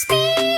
Speed.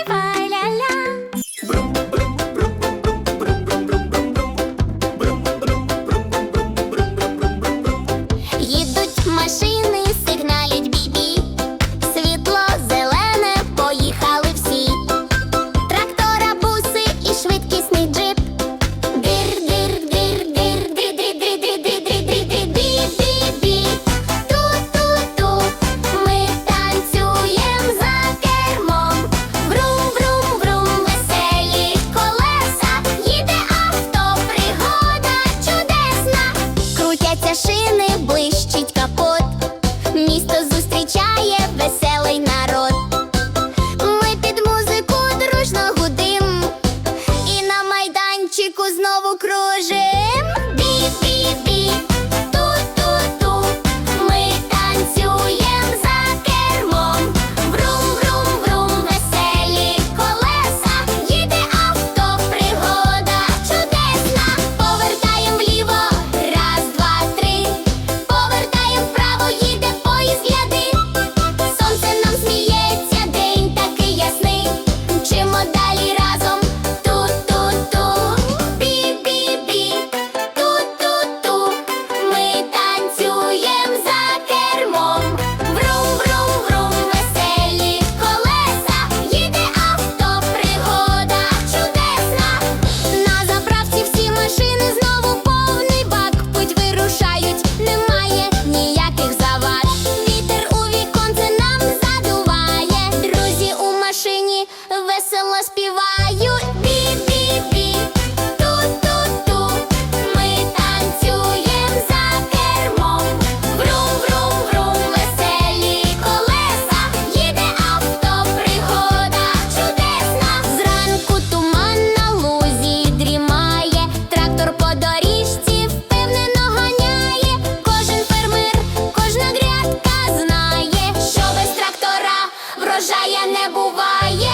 Вовчику знову кружив. врожая не буває.